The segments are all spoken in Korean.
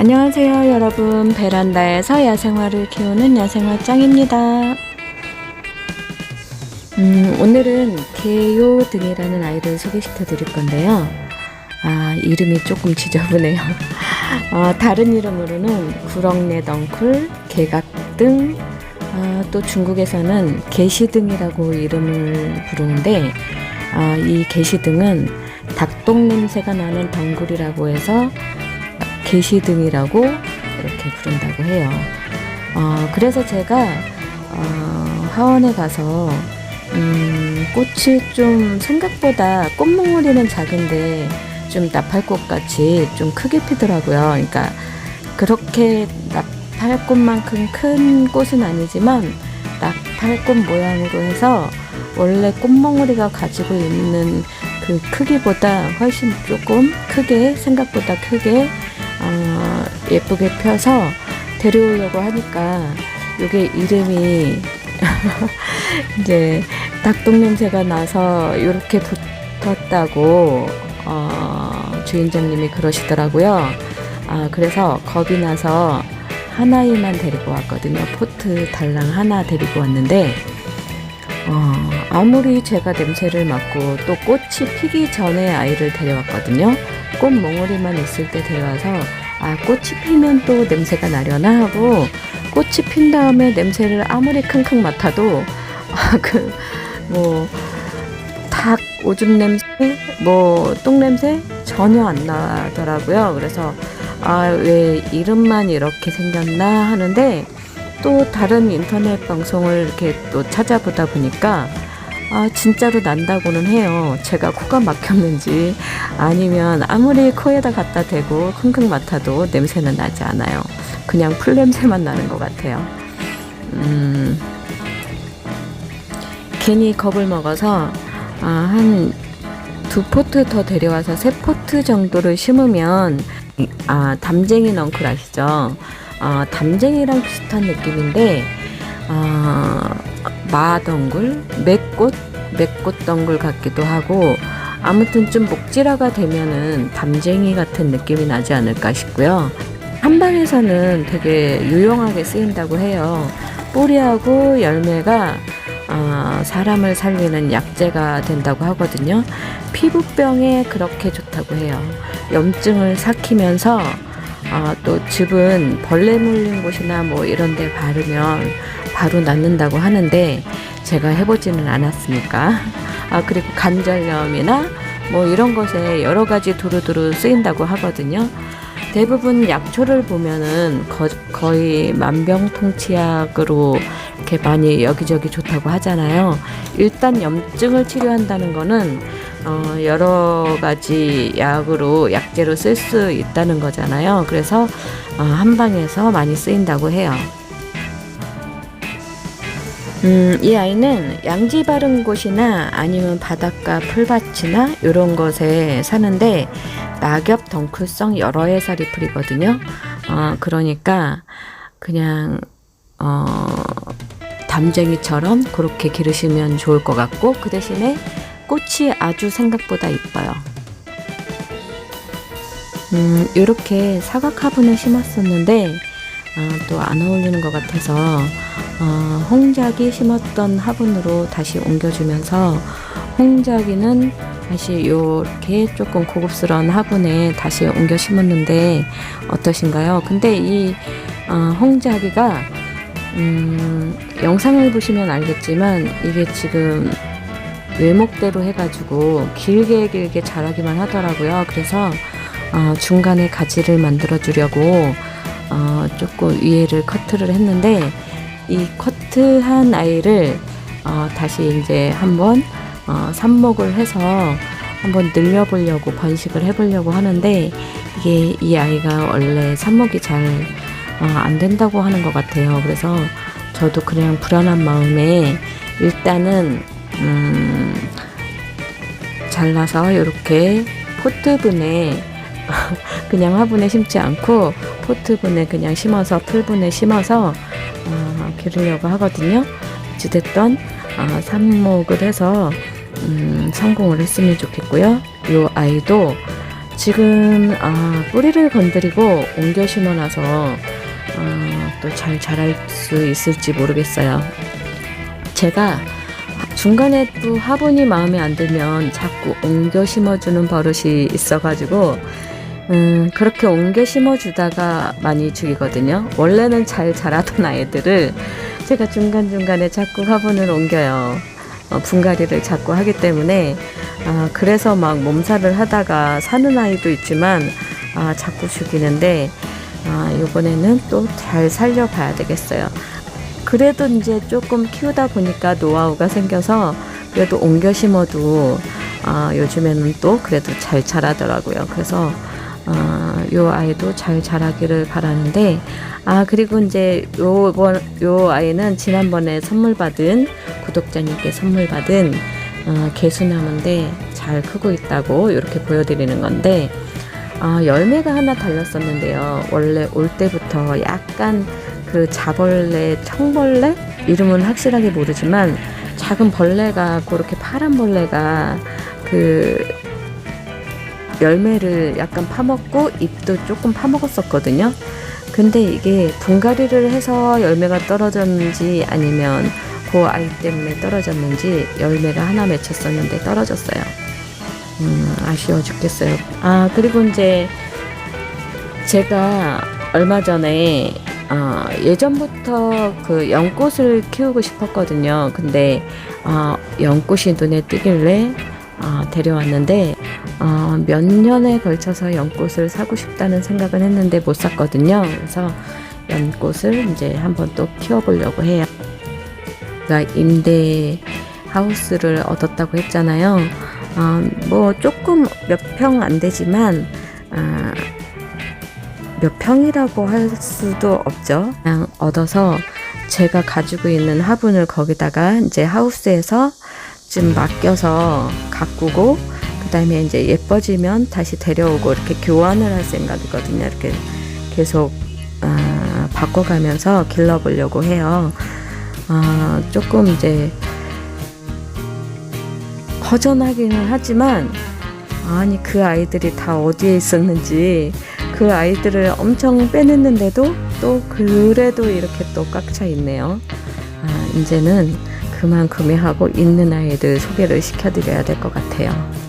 안녕하세요 여러분. 베란다에서 야생화를 키우는 야생화 짱입니다. 음, 오늘은 개요 등이라는 아이를 소개시켜 드릴 건데요. 아 이름이 조금 지저분해요. 어, 다른 이름으로는 구렁내 덩쿨 개각등 아, 또 중국에서는 개시등이라고 이름을 부르는데 아, 이 개시등은 닭똥 냄새가 나는 덩굴이라고 해서 개시등이라고 이렇게 부른다고 해요. 어, 그래서 제가 어, 하원에 가서 음, 꽃이 좀 생각보다 꽃몽우리는 작은데 좀 나팔꽃 같이 좀 크게 피더라고요. 그러니까 그렇게 나팔꽃만큼 큰 꽃은 아니지만 나팔꽃 모양으로 해서 원래 꽃몽우리가 가지고 있는 그 크기보다 훨씬 조금 크게 생각보다 크게 어, 예쁘게 펴서 데려오려고 하니까 이게 이름이 이제 닭똥 냄새가 나서 이렇게 붙었다고 어, 주인장님이 그러시더라고요. 아, 그래서 겁이 나서 하나이만 데리고 왔거든요. 포트 달랑 하나 데리고 왔는데 어, 아무리 제가 냄새를 맡고 또 꽃이 피기 전에 아이를 데려왔거든요. 꽃 몽우리만 있을 때 데려와서 아 꽃이 피면 또 냄새가 나려나 하고 꽃이 핀 다음에 냄새를 아무리 킁킁 맡아도 아, 그뭐 닭 오줌 냄새 뭐 똥 냄새 전혀 안 나더라고요. 그래서 아 왜 이름만 이렇게 생겼나 하는데 또 다른 인터넷 방송을 이렇게 또 찾아보다 보니까 아, 진짜로 난다고는 해요. 제가 코가 막혔는지 아니면 아무리 코에다 갖다 대고 킁킁 맡아도 냄새는 나지 않아요. 그냥 풀 냄새만 나는 것 같아요. 음, 괜히 겁을 먹어서 아, 한 두 포트 더 데려와서 세 포트 정도를 심으면 아, 담쟁이 넝쿨 아시죠? 어, 담쟁이랑 비슷한 느낌인데 어, 마덩굴, 맥꽃, 맥꽃 덩굴 같기도 하고 아무튼 좀 목질화가 되면은 담쟁이 같은 느낌이 나지 않을까 싶고요. 한방에서는 되게 유용하게 쓰인다고 해요. 뿌리하고 열매가 어, 사람을 살리는 약재가 된다고 하거든요. 피부병에 그렇게 좋다고 해요. 염증을 삭히면서 어, 또 즙은 벌레 물린 곳이나 뭐 이런 데 바르면 바로 낫는다고 하는데 제가 해보지는 않았으니까 아 그리고 관절염이나 뭐 이런 것에 여러 가지 두루두루 쓰인다고 하거든요 대부분 약초를 보면은 거, 거의 만병통치약으로 이렇게 많이 여기저기 좋다고 하잖아요 일단 염증을 치료한다는 거는 어, 여러 가지 약으로 약재로 쓸 수 있다는 거잖아요. 그래서 어, 한방에서 많이 쓰인다고 해요. 음, 이 아이는 양지 바른 곳이나 아니면 바닷가 풀밭이나 이런 곳에 사는데 낙엽 덩쿨성 여러 해살이 풀이거든요. 어, 그러니까 그냥 어, 담쟁이처럼 그렇게 기르시면 좋을 것 같고 그 대신에 꽃이 아주 생각보다 이뻐요. 음, 이렇게 사각 화분을 심었었는데 어, 또안 어울리는 것 같아서 어, 홍작이 심었던 화분으로 다시 옮겨주면서 홍작이는 다시 이렇게 조금 고급스러운 화분에 다시 옮겨 심었는데 어떠신가요? 근데 이 어, 홍작이가 음, 영상을 보시면 알겠지만 이게 지금 외목대로 해가지고 길게 길게 자라기만 하더라고요. 그래서 어, 중간에 가지를 만들어 주려고 어, 조금 위에를 커트를 했는데 이 커트한 아이를 어, 다시 이제 한번 어, 삽목을 해서 한번 늘려보려고 번식을 해보려고 하는데 이게 이 아이가 원래 삽목이 잘안 된다고 하는 것 같아요. 그래서 저도 그냥 불안한 마음에 일단은 음, 잘라서 이렇게 포트분에 그냥 화분에 심지 않고 포트분에 그냥 심어서 풀분에 심어서 어, 기르려고 하거든요. 어찌됐던 어, 삽목을 해서 음, 성공을 했으면 좋겠고요. 이 아이도 지금 아, 뿌리를 건드리고 옮겨 심어놔서 어, 또잘 자랄 수 있을지 모르겠어요. 제가 중간에 또 화분이 마음에 안 들면 자꾸 옮겨 심어주는 버릇이 있어가지고 음, 그렇게 옮겨 심어주다가 많이 죽이거든요. 원래는 잘 자라던 아이들을 제가 중간중간에 자꾸 화분을 옮겨요. 어, 분갈이를 자꾸 하기 때문에 아, 그래서 막 몸살을 하다가 사는 아이도 있지만 아, 자꾸 죽이는데 아, 이번에는 또 잘 살려봐야 되겠어요. 그래도 이제 조금 키우다 보니까 노하우가 생겨서 그래도 옮겨 심어도 아, 요즘에는 또 그래도 잘 자라더라고요. 그래서 아, 요 아이도 잘 자라기를 바라는데 아 그리고 이제 요번 요 아이는 지난번에 선물 받은 구독자님께 선물 받은 어, 개수나무인데 잘 크고 있다고 이렇게 보여드리는 건데 아, 열매가 하나 달렸었는데요. 원래 올 때부터 약간 그 자벌레, 청벌레 이름은 확실하게 모르지만 작은 벌레가 그렇게 파란 벌레가 그 열매를 약간 파먹고 잎도 조금 파먹었었거든요. 근데 이게 분갈이를 해서 열매가 떨어졌는지 아니면 그 아이 때문에 떨어졌는지 열매가 하나 맺혔었는데 떨어졌어요. 음, 아쉬워 죽겠어요. 아, 그리고 이제 제가 얼마 전에 어, 예전부터 그 연꽃을 키우고 싶었거든요. 근데 어, 연꽃이 눈에 띄길래 어, 데려왔는데 어, 몇 년에 걸쳐서 연꽃을 사고 싶다는 생각은 했는데 못 샀거든요. 그래서 연꽃을 이제 한번 또 키워보려고 해요. 제가 임대 하우스를 얻었다고 했잖아요. 어, 뭐 조금 몇 평 안 되지만 아, 몇 평이라고 할 수도 없죠. 그냥 얻어서 제가 가지고 있는 화분을 거기다가 이제 하우스에서 좀 맡겨서 가꾸고 그다음에 이제 예뻐지면 다시 데려오고 이렇게 교환을 할 생각이거든요. 이렇게 계속 아, 바꿔가면서 길러보려고 해요. 아, 조금 이제 허전하기는 하지만 아니 그 아이들이 다 어디에 있었는지 그 아이들을 엄청 빼냈는데도 또 그래도 이렇게 또 꽉 차 있네요. 아, 이제는 그만 구매하고 있는 아이들 소개를 시켜드려야 될 것 같아요.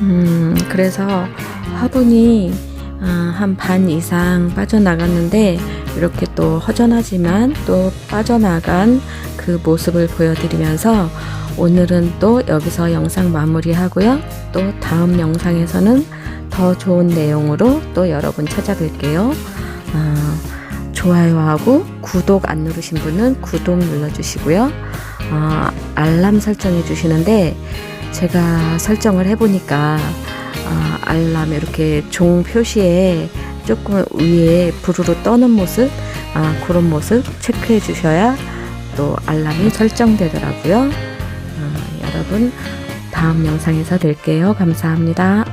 음, 그래서 화분이 아, 한반 이상 빠져나갔는데 이렇게 또 허전하지만 또 빠져나간 그 모습을 보여드리면서 오늘은 또 여기서 영상 마무리하고요. 또 다음 영상에서는 더 좋은 내용으로 또 여러분 찾아뵐게요. 아, 좋아요하고 구독 안 누르신 분은 구독 눌러주시고요. 아, 알람 설정해 주시는데 제가 설정을 해보니까 아, 알람 이렇게 종 표시에 조금 위에 부르르 떠는 모습 아, 그런 모습 체크해 주셔야 또 알람이 설정되더라고요. 아, 여러분 다음 영상에서 뵐게요. 감사합니다.